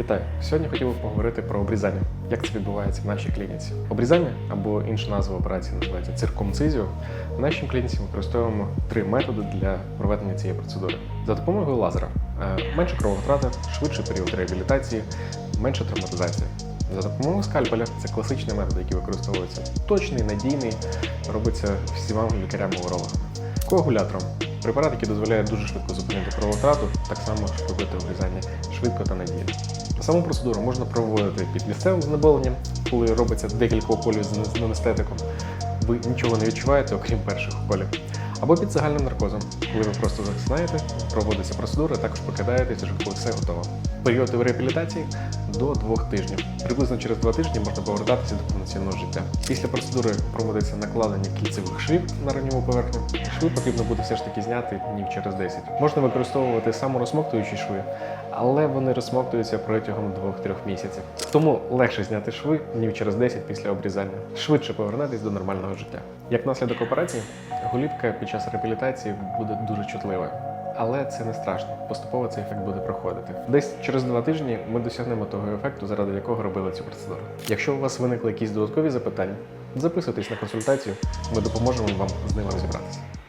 Вітаю! Сьогодні хотів би поговорити про обрізання. Як це відбувається в нашій клініці? Обрізання або інша назва операції називається циркумцизіо. В нашій клініці використовуємо три методи для проведення цієї процедури. За допомогою лазера е, менше крововтрата, швидший період реабілітації, менша травматизація. За допомогою скальпеля це класичний метод, який використовується точний, надійний, робиться всіма лікарями-урологами. Коагулятором препарат, який дозволяє дуже швидко зупинити крововтрату, так само робити обрізання швидко та надійно. Саму процедуру можна проводити під місцевим знеболенням, коли робиться декілька уколів з анестетиком. Ви нічого не відчуваєте, окрім перших уколів. Або під загальним наркозом, коли ви просто засинаєте, проводиться процедура, також покидаєтесь, вже коли все готово. Період реабілітації до двох тижнів. Приблизно через два тижні можна повертатися до повноцінного життя. Після процедури проводиться накладення кільцевих швів на ранньову поверхню. Шви потрібно буде все ж таки зняти днів через 10. Можна використовувати саморозсмоктуючі шви, але вони розсмоктуються протягом 2-3 місяців. Тому легше зняти шви днів через 10 після обрізання, швидше повернетесь до нормального життя. Як наслідок операції, голівка під час реабілітації буде дуже чутливою. Але це не страшно. Поступово цей ефект буде проходити. Десь через два тижні ми досягнемо того ефекту, заради якого робили цю процедуру. Якщо у вас виникли якісь додаткові запитання, записуйтесь на консультацію, ми допоможемо вам з ними розібратися.